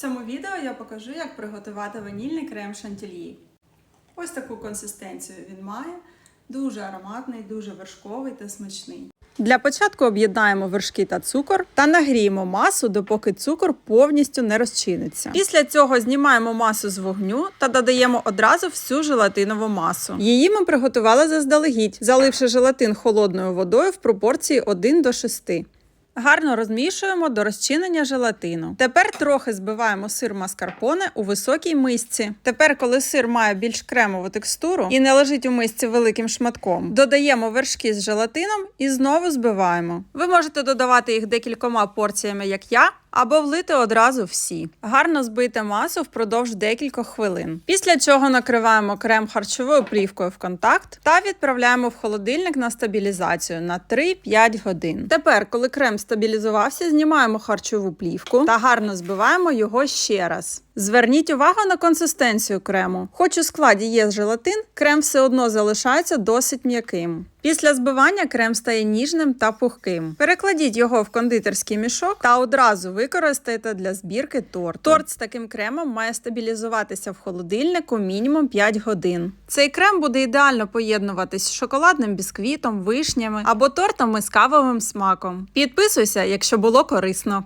Цьому відео я покажу, як приготувати ванільний крем шантільї. Ось таку консистенцію він має. Дуже ароматний, дуже вершковий та смачний. Для початку об'єднаємо вершки та цукор та нагріємо масу, допоки цукор повністю не розчиниться. Після цього знімаємо масу з вогню та додаємо одразу всю желатинову масу. Її ми приготували заздалегідь, заливши желатин холодною водою в пропорції 1 до 6. Гарно розмішуємо до розчинення желатину. Тепер трохи збиваємо сир маскарпоне у високій мисці. Тепер, коли сир має більш кремову текстуру і не лежить у мисці великим шматком, додаємо вершки з желатином і знову збиваємо. Ви можете додавати їх декількома порціями, як я. Або влити одразу всі. Гарно збийте масу впродовж декількох хвилин. Після чого накриваємо крем харчовою плівкою в контакт та відправляємо в холодильник на стабілізацію на 3-5 годин. Тепер, коли крем стабілізувався, знімаємо харчову плівку та гарно збиваємо його ще раз. Зверніть увагу на консистенцію крему. Хоч у складі є желатин, крем все одно залишається досить м'яким. Після збивання крем стає ніжним та пухким. Перекладіть його в кондитерський мішок та одразу використайте для збірки торту. Торт з таким кремом має стабілізуватися в холодильнику мінімум 5 годин. Цей крем буде ідеально поєднуватись з шоколадним бісквітом, вишнями або тортами з кавовим смаком. Підписуйся, якщо було корисно.